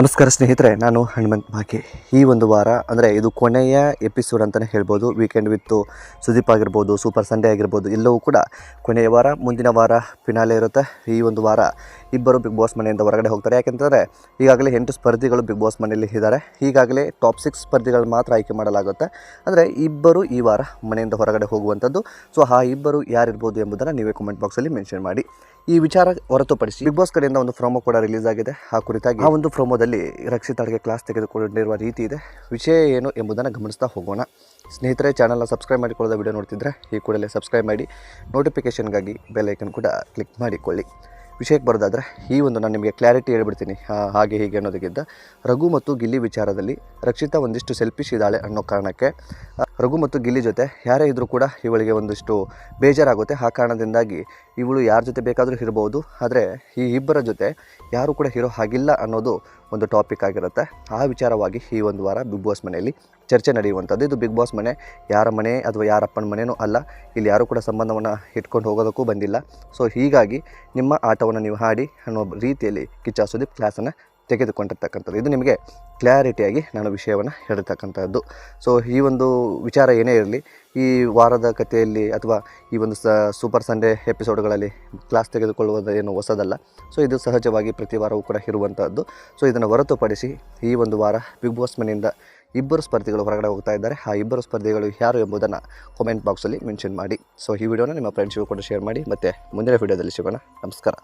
ನಮಸ್ಕಾರ ಸ್ನೇಹಿತರೆ, ನಾನು ಹನುಮಂತ್ ಬಾಕಿ ಈ ಒಂದು ವಾರ, ಅಂದರೆ ಇದು ಕೊನೆಯ ಎಪಿಸೋಡ್ ಅಂತಲೇ ಹೇಳ್ಬೋದು. ವೀಕೆಂಡ್ ವಿತ್ತು ಸುದೀಪ್ ಆಗಿರ್ಬೋದು ಸೂಪರ್ ಸಂಡೇ ಆಗಿರ್ಬೋದು, ಎಲ್ಲವೂ ಕೂಡ ಕೊನೆಯ ವಾರ, ಮುಂದಿನ ವಾರ ಫಿನಾಲೆ ಇರುತ್ತೆ. ಈ ಒಂದು ವಾರ ಇಬ್ಬರು ಬಿಗ್ ಬಾಸ್ ಮನೆಯಿಂದ ಹೊರಗಡೆ ಹೋಗ್ತಾರೆ. ಯಾಕೆಂತಂದರೆ ಈಗಾಗಲೇ ಎಂಟು ಸ್ಪರ್ಧಿಗಳು ಬಿಗ್ ಬಾಸ್ ಮನೆಯಲ್ಲಿ ಇದ್ದಾರೆ. ಈಗಾಗಲೇ ಟಾಪ್ ಸಿಕ್ಸ್ ಸ್ಪರ್ಧಿಗಳು ಮಾತ್ರ ಆಯ್ಕೆ ಮಾಡಲಾಗುತ್ತೆ. ಅಂದರೆ ಇಬ್ಬರು ಈ ವಾರ ಮನೆಯಿಂದ ಹೊರಗಡೆ ಹೋಗುವಂಥದ್ದು. ಸೊ ಆ ಇಬ್ಬರು ಯಾರಿರ್ಬೋದು ಎಂಬುದನ್ನು ನೀವೇ ಕಮೆಂಟ್ ಬಾಕ್ಸಲ್ಲಿ ಮೆನ್ಷನ್ ಮಾಡಿ. ಈ ವಿಚಾರ ಹೊರತುಪಡಿಸಿ ಬಿಗ್ ಬಾಸ್ ಕಡೆಯಿಂದ ಒಂದು ಫ್ರೋಮೋ ಕೂಡ ರಿಲೀಸ್ ಆಗಿದೆ. ಆ ಕುರಿತಾಗಿ ಆ ಒಂದು ಫ್ರೋಮೋದಲ್ಲಿ ರಕ್ಷಿತಾಳಿಗೆ ಕ್ಲಾಸ್ ತೆಗೆದುಕೊಂಡಿರುವ ರೀತಿ ಇದೆ. ವಿಷಯ ಏನು ಎಂಬುದನ್ನು ಗಮನಿಸ್ತಾ ಹೋಗೋಣ. ಸ್ನೇಹಿತರೆ ಚಾನಲ್ನ ಸಬ್ಸ್ಕ್ರೈಬ್ ಮಾಡಿಕೊಳ್ಳೋದ ವಿಡಿಯೋ ನೋಡ್ತಿದ್ರೆ ಈ ಕೂಡಲೇ ಸಬ್ಸ್ಕ್ರೈಬ್ ಮಾಡಿ. ನೋಟಿಫಿಕೇಷನ್ಗಾಗಿ ಬೆಲ್ ಕೂಡ ಕ್ಲಿಕ್ ಮಾಡಿಕೊಳ್ಳಿ. ವಿಷಯಕ್ಕೆ ಬರೋದಾದರೆ, ಈ ಒಂದು ನಾನು ನಿಮಗೆ ಕ್ಲಾರಿಟಿ ಹೇಳ್ಬಿಡ್ತೀನಿ ಹಾಗೆ ಹೀಗೆ ಅನ್ನೋದಕ್ಕಿಂತ. ರಘು ಮತ್ತು ಗಿಲ್ಲಿ ವಿಚಾರದಲ್ಲಿ ರಕ್ಷಿತಾ ಒಂದಿಷ್ಟು ಸೆಲ್ಫಿಶ್ ಇದ್ದಾಳೆ ಅನ್ನೋ ಕಾರಣಕ್ಕೆ ರಘು ಮತ್ತು ಗಿಲ್ಲಿ ಜೊತೆ ಯಾರೇ ಇದ್ದರೂ ಕೂಡ ಇವಳಿಗೆ ಒಂದಿಷ್ಟು ಬೇಜಾರಾಗುತ್ತೆ. ಆ ಕಾರಣದಿಂದಾಗಿ ಇವಳು ಯಾರ ಜೊತೆ ಬೇಕಾದರೂ ಇರ್ಬೋದು, ಆದರೆ ಈ ಇಬ್ಬರ ಜೊತೆ ಯಾರು ಕೂಡ ಇರೋ ಹಾಗಿಲ್ಲ ಅನ್ನೋದು ಒಂದು ಟಾಪಿಕ್ ಆಗಿರುತ್ತೆ. ಆ ವಿಚಾರವಾಗಿ ಈ ಒಂದು ವಾರ ಬಿಗ್ ಬಾಸ್ ಮನೆಯಲ್ಲಿ ಚರ್ಚೆ ನಡೆಯುವಂಥದ್ದು. ಇದು ಬಿಗ್ ಬಾಸ್ ಮನೆ ಯಾರ ಮನೆ ಅಥವಾ ಯಾರಪ್ಪನ ಮನೆಯೂ ಅಲ್ಲ. ಇಲ್ಲಿ ಯಾರೂ ಕೂಡ ಸಂಬಂಧವನ್ನು ಇಟ್ಕೊಂಡು ಹೋಗೋದಕ್ಕೂ ಬಂದಿಲ್ಲ. ಸೊ ಹೀಗಾಗಿ ನಿಮ್ಮ ಆಟವನ್ನು ನೀವು ಹಾಡಿ ಅನ್ನೋ ರೀತಿಯಲ್ಲಿ ಕಿಚ್ಚ ಸುದೀಪ್ ಕ್ಲಾಸನ್ನು ತೆಗೆದುಕೊಂಡಿರ್ತಕ್ಕಂಥದ್ದು. ಇದು ನಿಮಗೆ ಕ್ಲಾರಿಟಿಯಾಗಿ ನಾನು ವಿಷಯವನ್ನು ಹೇಳಿರ್ತಕ್ಕಂಥದ್ದು ಸೊ ಈ ಒಂದು ವಿಚಾರ ಏನೇ ಇರಲಿ, ಈ ವಾರದ ಕಥೆಯಲ್ಲಿ ಅಥವಾ ಈ ಒಂದು ಸೂಪರ್ ಸಂಡೇ ಎಪಿಸೋಡ್ಗಳಲ್ಲಿ ಕ್ಲಾಸ್ ತೆಗೆದುಕೊಳ್ಳುವುದು ಏನು ಹೊಸದಲ್ಲ. ಸೊ ಇದು ಸಹಜವಾಗಿ ಪ್ರತಿ ವಾರವೂ ಕೂಡ ಇರುವಂಥದ್ದು ಸೊ ಇದನ್ನು ಹೊರತುಪಡಿಸಿ ಈ ಒಂದು ವಾರ ಬಿಗ್ ಬಾಸ್ ಮನೆಯಿಂದ ಇಬ್ಬರು ಸ್ಪರ್ಧಿಗಳು ಹೊರಗಡೆ ಹೋಗ್ತಾ ಇದ್ದಾರೆ. ಆ ಇಬ್ಬರು ಸ್ಪರ್ಧಿಗಳು ಯಾರು ಎಂಬುದನ್ನು ಕಾಮೆಂಟ್ ಬಾಕ್ಸಲ್ಲಿ ಮೆನ್ಷನ್ ಮಾಡಿ. ಸೊ ಈ ವಿಡಿಯೋನ ನಿಮ್ಮ ಫ್ರೆಂಡ್ಸ್ಗೂ ಕೂಡ ಶೇರ್ ಮಾಡಿ. ಮತ್ತು ಮುಂದಿನ ವಿಡಿಯೋದಲ್ಲಿ ಸಿಗೋಣ. ನಮಸ್ಕಾರ.